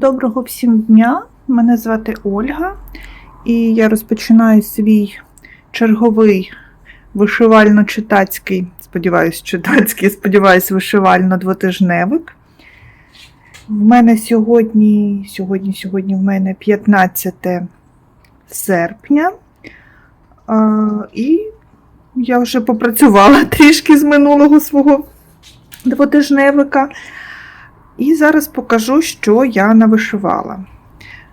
Доброго всім дня! Мене звати Ольга, і я розпочинаю свій черговий вишивально-читацький, сподіваюсь, читацький, сподіваюсь, вишивально-двотижневик. В мене сьогодні, сьогодні, сьогодні в мене 15 серпня. І я вже попрацювала трішки з минулого свого двотижневика. І зараз покажу, що я навишивала.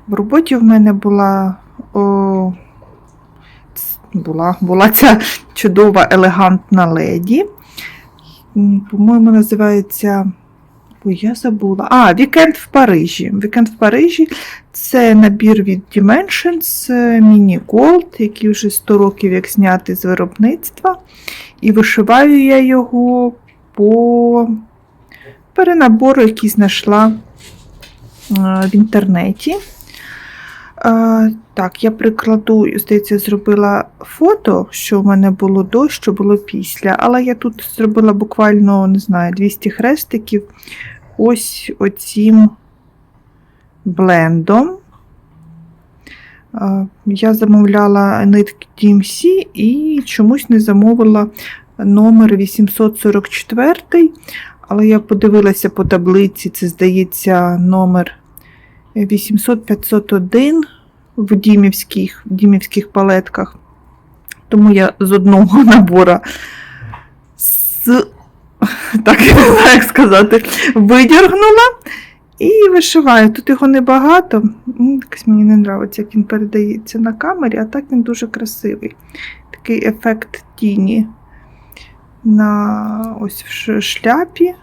В роботі в мене була о, була, була ця чудова елегантна леді. По-моєму, називається. Ой, я забула. А, Вікенд в Парижі. Вікенд в Парижі це набір від Dimensions е, Mini Gold, який вже 100 років як знятий з виробництва. І вишиваю я його по перенабору, який знайшла е, в інтернеті. Е, Так, я прикладу, здається, зробила фото, що в мене було до, що було після. Але я тут зробила буквально, не знаю, 200 хрестиків ось оцім блендом. Е, Я замовляла нитки DMC і чомусь не замовила номер 844. Але я подивилася по таблиці, це здається номер 800-501 в дімівських, в дімівських палетках. Тому я з одного набора з, так, як сказати, видіргнула і вишиваю. Тут його небагато. Якось мені не подобається, як він передається на камері, а так він дуже красивий. Такий ефект тіні на ось в шляпі,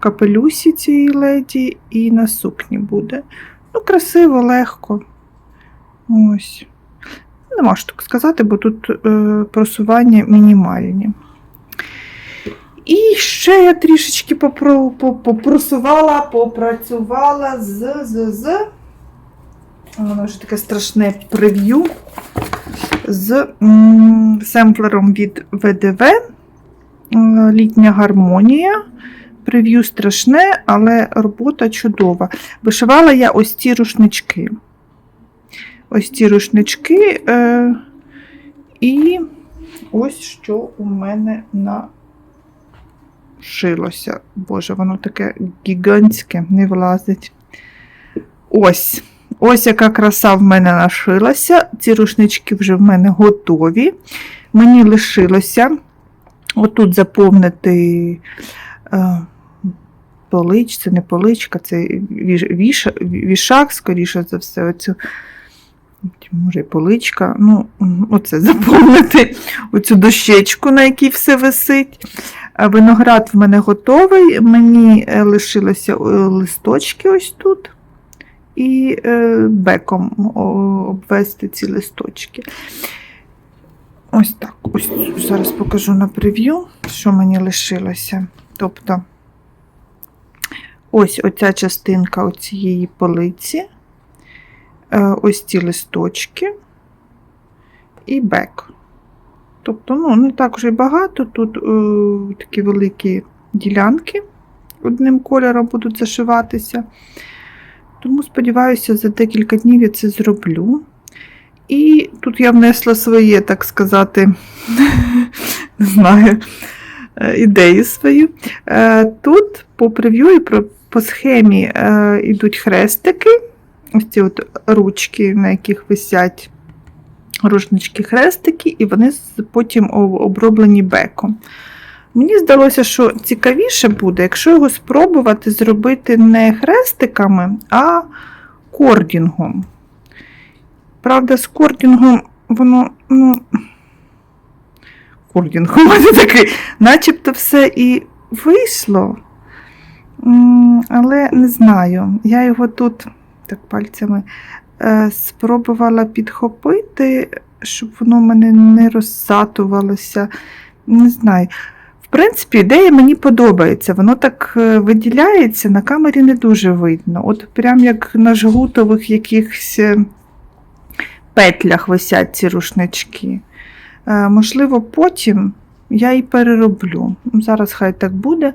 капелюсі цієї леді і на сукні буде. Ну, красиво, легко. Ось. Не можу так сказати, бо тут е, просування мінімальні. І ще я трішечки попро, попросувала, попрацювала з, з, з. Воно вже таке страшне прев'ю з м, семплером від ВДВ. Е, Літня гармонія. Прев'ю страшне, але робота чудова. Вишивала я ось ці рушнички. Ось ці рушнички. Е, і ось що у мене нашилося. Боже, воно таке гігантське, не влазить. Ось. Ось яка краса в мене нашилася. Ці рушнички вже в мене готові. Мені лишилося отут заповнити е, полич, це не поличка, це віш, віш, вішак, скоріше за все, оцю, може, поличка. Ну, оце заповнити оцю дощечку, на якій все висить. Виноград в мене готовий. Мені е, лишилося е, листочки ось тут. І беком обвести ці листочки. Ось так. Ось зараз покажу на прев'ю, що мені лишилося. Тобто, ось оця частинка оцієї полиці, е, ось ці листочки і бек. Тобто, ну, не так вже багато. Тут е, такі великі ділянки одним кольором будуть зашиватися. Тому, сподіваюся, за декілька днів я це зроблю. І тут я внесла своє, так сказати, не знаю, е, ідеї свої. Е, Тут по прев'ю і по схемі е, йдуть хрестики, ось ці от ручки, на яких висять рушнички хрестики, і вони потім оброблені беком. Мені здалося, що цікавіше буде, якщо його спробувати зробити не хрестиками, а кордінгом. Правда, з кордінгом воно, ну, кордінг у мене такий, начебто все і вийшло. Але не знаю. Я його тут так пальцями е, спробувала підхопити, щоб воно в мене не розсатувалося. Не знаю. В принципі, ідея мені подобається. Воно так е, виділяється, на камері не дуже видно. От прям як на жгутових якихось е, петлях висять ці рушнички. Е, Можливо, потім я і перероблю. Зараз хай так буде.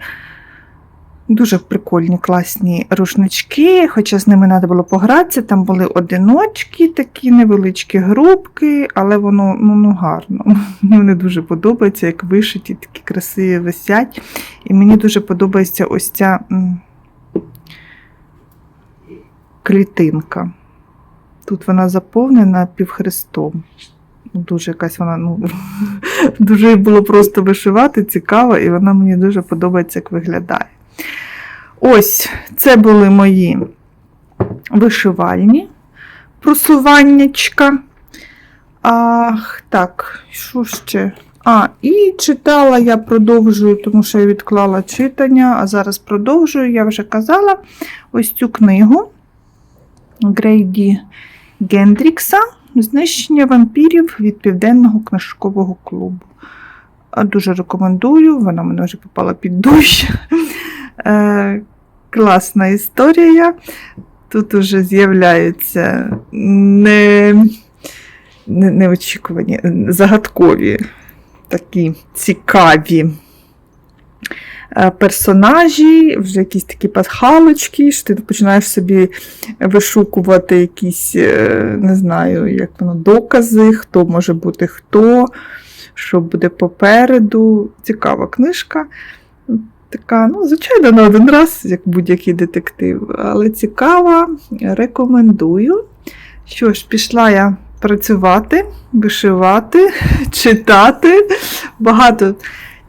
Дуже прикольні, класні рушнички, хоча з ними треба було погратися. Там були одиночки, такі невеличкі групки, але воно ну, ну, гарно. Мені вони дуже подобаються, як вишиті, такі красиві висять. І мені дуже подобається ось ця клітинка. Тут вона заповнена півхрестом. Дуже якась вона, ну, дуже було просто вишивати, цікаво, і вона мені дуже подобається, як виглядає. Ось, це були мої вишивальні просуваннячка. Ах, так, що ще? А, і читала я продовжую, тому що я відклала читання, а зараз продовжую, я вже казала ось цю книгу Грейді Гендрікса Знищення вампірів від Південного книжкового клубу. Дуже рекомендую, вона мене вже попала під дощ. Е, класна історія. Тут уже з'являються не, не, неочікувані, загадкові, такі цікаві персонажі, вже якісь такі пасхалочки, що ти починаєш собі вишукувати якісь, е, не знаю, як воно, докази, хто може бути хто, що буде попереду. Цікава книжка. Така, ну, звичайно, на один раз, як будь-який детектив, але цікава, рекомендую. Що ж, пішла я працювати, вишивати, читати. Багато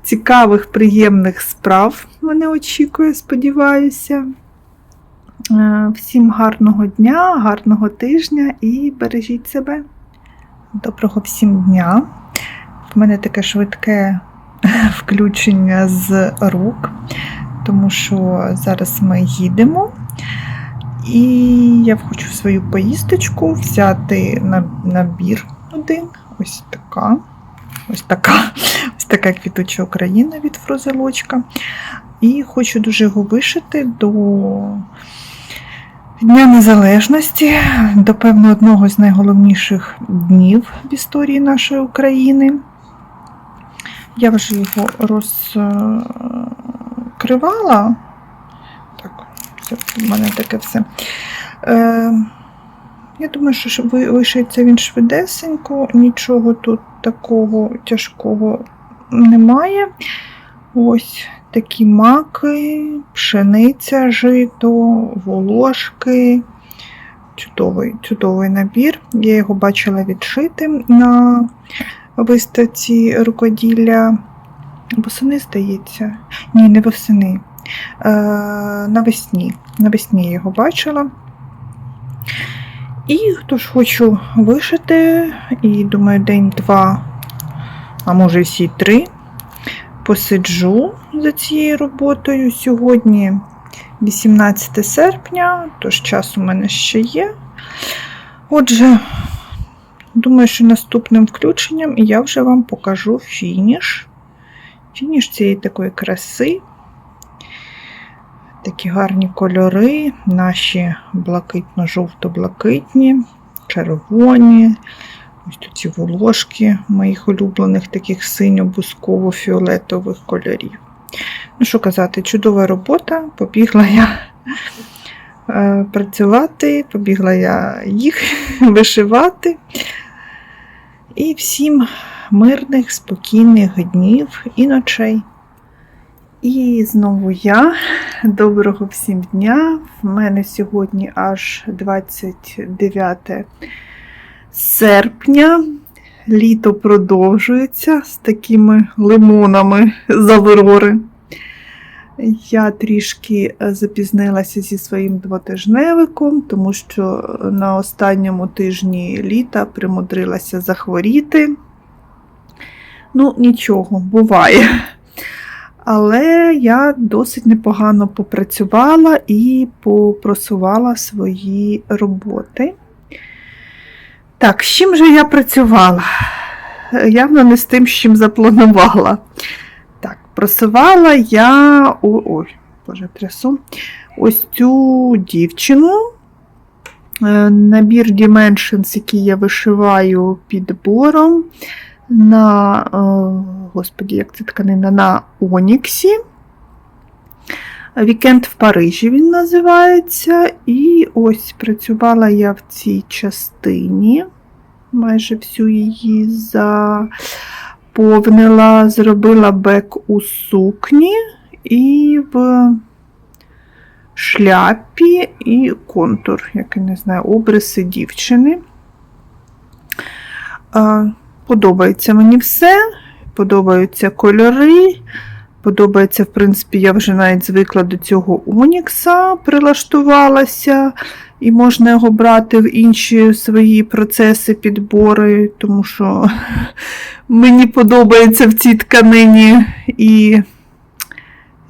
цікавих, приємних справ мене очікує, сподіваюся. Е, Всім гарного дня, гарного тижня і бережіть себе. Доброго всім дня. В мене таке швидке включення з рук, тому що зараз ми їдемо. І я хочу свою поїздочку взяти на- набір один. Ось така. Ось така. Така квітуча Україна від фрозелочка. І хочу дуже його вишити до Дня Незалежності, до певно одного з найголовніших днів в історії нашої України. Я вже його розкривала. Так, це в мене таке все. Е, я думаю, що ж ви- вишиється він швидесенько, нічого тут такого тяжкого немає. Ось такі маки, пшениця, жито, волошки. Чудовий, чудовий набір. Я його бачила відшитим на виставці рукоділля. Восени, здається. Ні, не восени. Е, навесні. Навесні я його бачила. І тож хочу вишити, і думаю, день-два, а може всі три, посиджу за цією роботою. Сьогодні 18 серпня, тож час у мене ще є. Отже, думаю, що наступним включенням я вже вам покажу фініш. Фініш цієї такої краси. Такі гарні кольори, наші блакитно-жовто-блакитні, червоні. Ось тут ці волошки моїх улюблених таких синьо-бусково-фіолетових кольорів. Ну, що казати, чудова робота. Побігла я е, працювати, побігла я їх вишивати. І всім мирних, спокійних днів і ночей. І знову я. Доброго всім дня. В мене сьогодні аж 29 серпня. Літо продовжується з такими лимонами з Аврори. Я трішки е, запізнилася зі своїм двотижневиком, тому що на останньому тижні літа примудрилася захворіти. Ну, нічого, буває. Але я досить непогано попрацювала і попросувала свої роботи. Так, з чим же я працювала? Явно не з тим, з чим запланувала. Так, просувала я. О, ой, боже, трясу. Ось цю дівчину. Е, Набір Dimensions, який я вишиваю підбором на, господі, як це тканина, на Оніксі. Вікенд в Парижі він називається. І ось працювала я в цій частині. Майже всю її заповнила, зробила бек у сукні і в шляпі і контур, як я не знаю, обриси дівчини. Подобається мені все, подобаються кольори. Подобається, в принципі, я вже навіть звикла до цього Онікса, прилаштувалася, і можна його брати в інші свої процеси, підбори, тому що мені подобається в цій тканині і,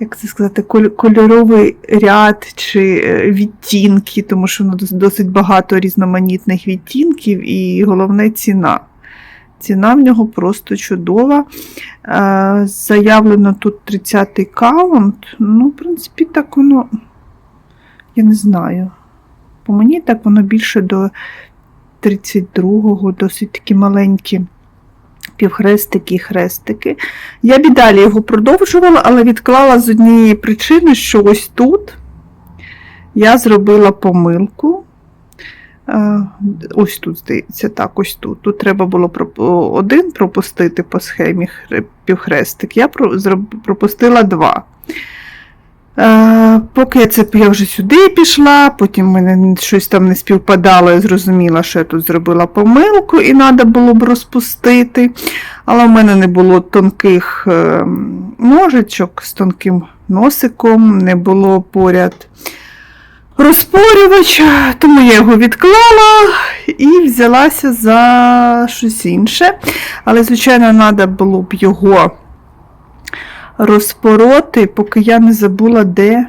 як це сказати, кольоровий ряд чи е, відтінки, тому що воно досить багато різноманітних відтінків, і головне ціна. Ціна в нього просто чудова. Е, Заявлено тут 30-й каунт. Ну, в принципі, так воно, я не знаю. По мені так воно більше до 32-го, досить такі маленькі півхрестики і хрестики. Я б і далі його продовжувала, але відклала з однієї причини, що ось тут я зробила помилку. Ось тут, здається, так, ось тут. Тут треба було один пропустити по схемі півхрестик. Я пропустила два. Поки я це я вже сюди пішла, потім мене щось там не співпадало, я зрозуміла, що я тут зробила помилку і треба було б розпустити. Але в мене не було тонких е, ножичок з тонким носиком, не було поряд розпорювач, тому я його відклала і взялася за щось інше. Але, звичайно, треба було б його розпороти, поки я не забула, де,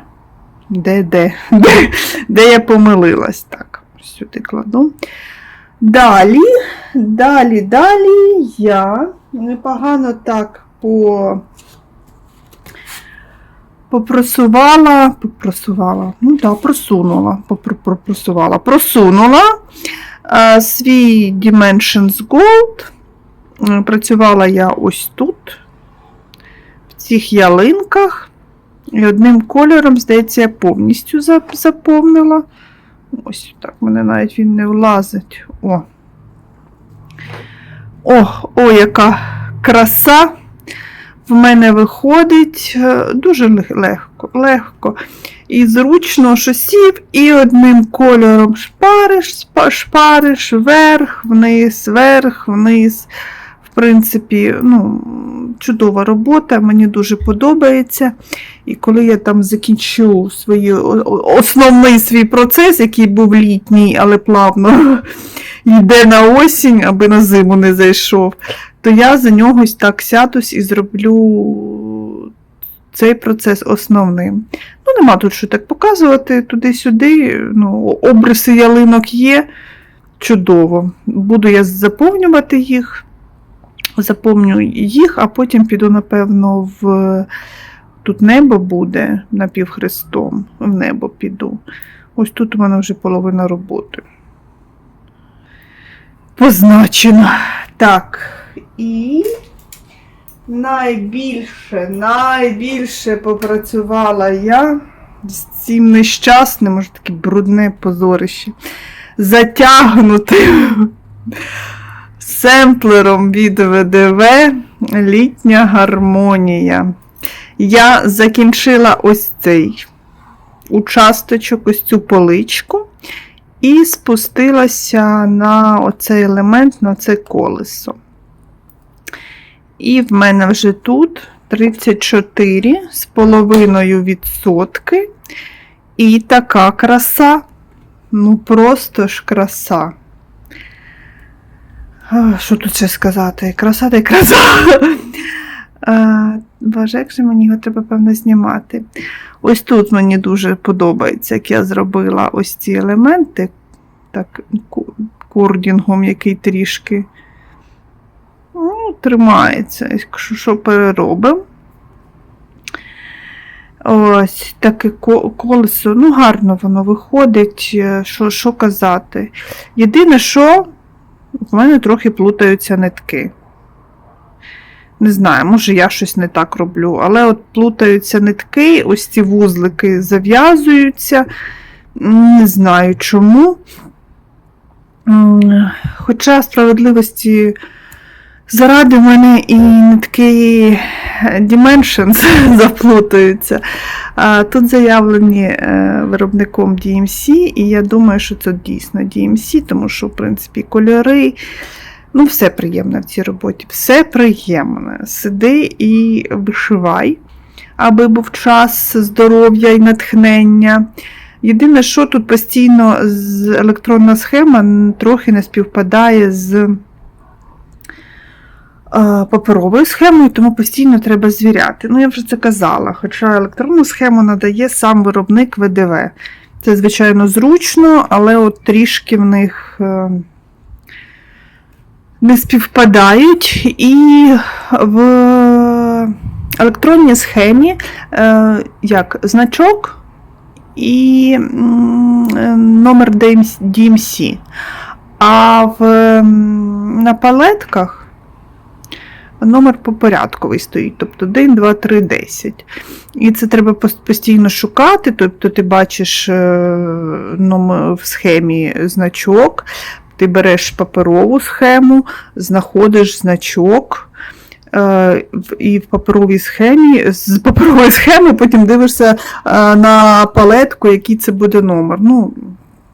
де, де, де, де я помилилась. Так, сюди кладу. Далі, далі, далі я непогано так по попросувала, попросувала, ну так, да, просунула, попро- попросувала, просунула а, свій Dimensions Gold. Працювала я ось тут, в цих ялинках. І одним кольором, здається, я повністю заповнила. Ось так, мене навіть він не влазить. О. О, о, яка краса! В мене виходить е, дуже легко, легко і зручно, що сів, і одним кольором шпариш, шпариш, вверх, вниз, вверх, вниз. В принципі, ну, чудова робота, мені дуже подобається. І коли я там закінчу свої, основний свій процес, який був літній, але плавно йде на осінь, аби на зиму не зайшов, то я за нього так сядусь і зроблю цей процес основним. Ну, нема тут що так показувати туди-сюди. Ну, обриси ялинок є. Чудово. Буду я заповнювати їх, заповню їх, а потім піду, напевно, в тут небо буде напівхрестом. В небо піду. Ось тут у мене вже половина роботи. Позначено. Так. І найбільше, найбільше попрацювала я з цим нещасним, може таке брудне позорище, затягнутим семплером від ВДВ Літня гармонія. Я закінчила ось цей участочок, ось цю поличку. І спустилася на оцей елемент, на це колесо. І в мене вже тут 34 з відсотки. І така краса. Ну, просто ж краса. Що тут ще сказати? Краса та й краса. Боже, як же мені його треба, певно, знімати. Ось тут мені дуже подобається, як я зробила ось ці елементи, так, кордінгом, який трішки ну, тримається, якщо що переробимо. Ось таке колесо, ну гарно воно виходить, е, що, що казати. Єдине, що в мене трохи плутаються нитки. Не знаю, може я щось не так роблю, але от плутаються нитки, ось ці вузлики зав'язуються. Не знаю чому. Хоча справедливості заради в мене і нитки Dimensions заплутаються. Тут заявлені е, виробником DMC, і я думаю, що це дійсно DMC, тому що, в принципі, кольори. Ну, все приємне в цій роботі, все приємне. Сиди і вишивай, аби був час здоров'я і натхнення. Єдине, що тут постійно електронна схема трохи не співпадає з е, паперовою схемою, тому постійно треба звіряти. Ну, я вже це казала, хоча електронну схему надає сам виробник ВДВ. Це, звичайно, зручно, але от трішки в них е, не співпадають. І в електронній схемі е, як значок і е, номер DMC. А в, на палетках номер попорядковий стоїть, тобто 1, 2, 3, 10. І це треба постійно шукати, тобто ти бачиш номер в схемі значок, ти береш паперову схему, знаходиш значок. е, І в паперовій схемі, з паперової схеми потім дивишся е, на палетку, який це буде номер. Ну,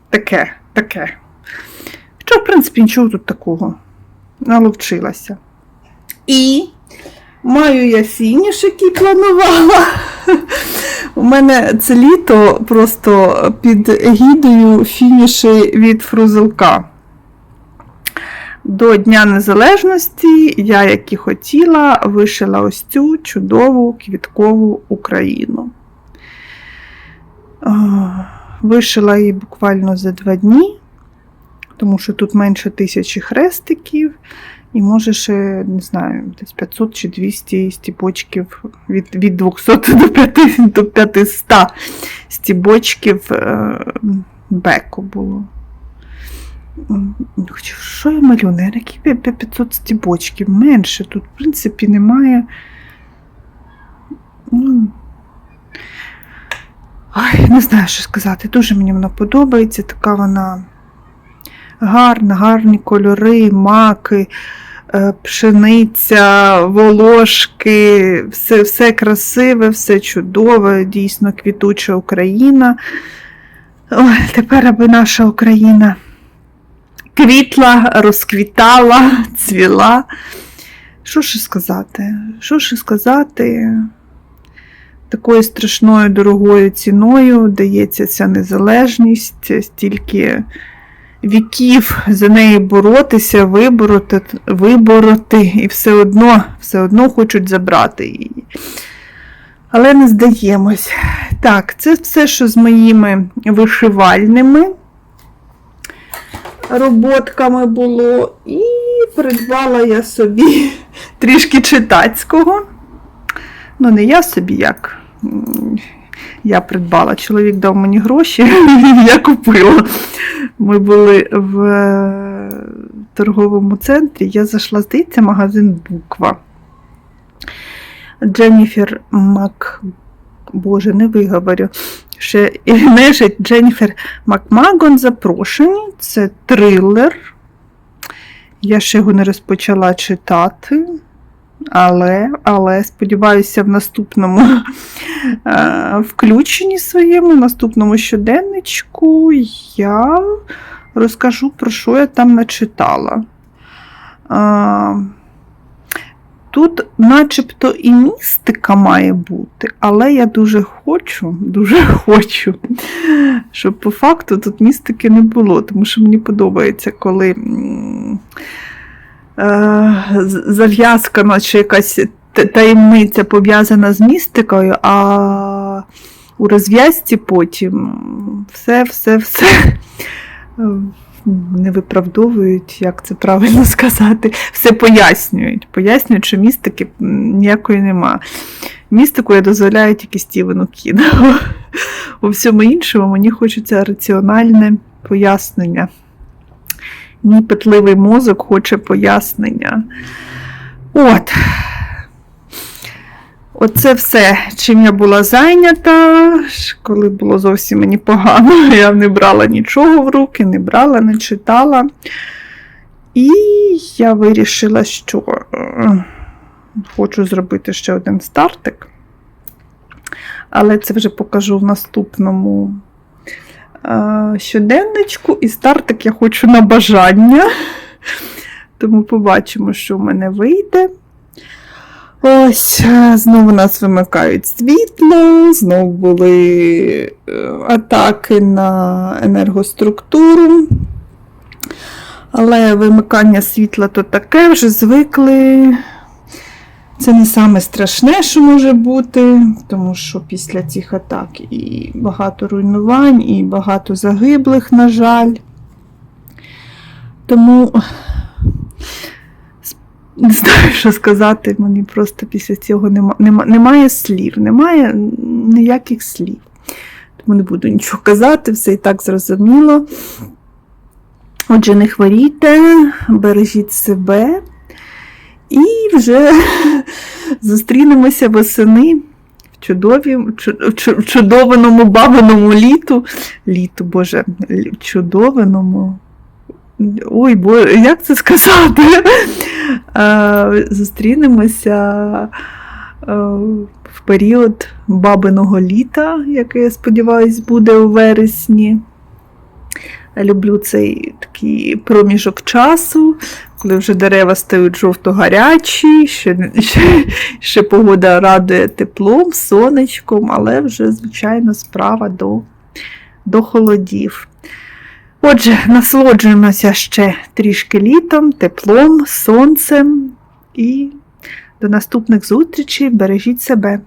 таке, таке. Що, в принципі, нічого тут такого. Наловчилася. І маю я фініш, який планувала. У мене це літо просто під егідою фініші від фрузелка. До Дня Незалежності я, як і хотіла, вишила ось цю чудову квіткову Україну. Вишила її буквально за два дні, тому що тут менше тисячі хрестиків, і може ще, не знаю, десь 500 чи 200 стібочків від, від 200 до 500, до 500 стібочків е, беку було. Що я малю? Не які 500 стібочків? Менше. Тут, в принципі, немає. Ну, Ой, не знаю, що сказати. Дуже мені вона подобається. Така вона гарна, гарні кольори, маки, пшениця, волошки, все, все красиве, все чудове, дійсно квітуча Україна. Ой, тепер аби наша Україна квітла, розквітала, цвіла. Що ж сказати? Що ж сказати? Такою страшною дорогою ціною дається ця незалежність, стільки віків за неї боротися, вибороти, вибороти, і все одно, все одно хочуть забрати її. Але не здаємось. Так, це все, що з моїми вишивальними роботками було. І придбала я собі трішки читацького. Ну, не я собі як. Я придбала. Чоловік дав мені гроші, я купила. Ми були в е, торговому центрі. Я зайшла, здається, магазин Буква. Дженніфер Мак. Боже, не виговорю. Ще нежить Дженніфер Макмагон запрошені. Це трилер. Я ще його не розпочала читати. Але, але сподіваюся, в наступному е, включенні своєму, в наступному щоденничку я розкажу, про що я там начитала. Е, Тут начебто і містика має бути, але я дуже хочу, дуже хочу, щоб по факту тут містики не було, тому що мені подобається, коли е, з- зав'язка, наче якась таємниця пов'язана з містикою, а у розв'язці потім все, все, все не виправдовують, як це правильно сказати, все пояснюють. Пояснюють, що містики ніякої нема. Містику я дозволяю тільки Стівену Кінгу. У всьому іншому мені хочеться раціональне пояснення. Мій петливий мозок хоче пояснення. От. Оце все, чим я була зайнята, коли було зовсім мені погано, я не брала нічого в руки, не брала, не читала. І я вирішила, що е, хочу зробити ще один стартик. Але це вже покажу в наступному щоденничку. І стартик я хочу на бажання. Тому побачимо, що в мене вийде. Ось, е, знову нас вимикають світло, знову були е, атаки на енергоструктуру. Але вимикання світла то таке, вже звикли. Це не саме страшне, що може бути, тому що після цих атак і багато руйнувань, і багато загиблих, на жаль. Тому не знаю, що сказати. Мені просто після цього нема, нема, немає слів, немає ніяких слів. Тому не буду нічого казати, все і так зрозуміло. Отже, не хворійте, бережіть себе і вже зустрінемося восени в чудові, в в в бабиному літу. Літу, Боже, лі- чудованому. Ой, боже, як це сказати? Зустрінемося в період бабиного літа, яке, я сподіваюся, буде у вересні. Люблю цей такий проміжок часу, коли вже дерева стають жовто-гарячі, ще, ще, ще погода радує теплом, сонечком, але вже, звичайно, справа до, до холодів. Отже, насолоджуємося ще трішки літом, теплом, сонцем і до наступних зустрічей. Бережіть себе.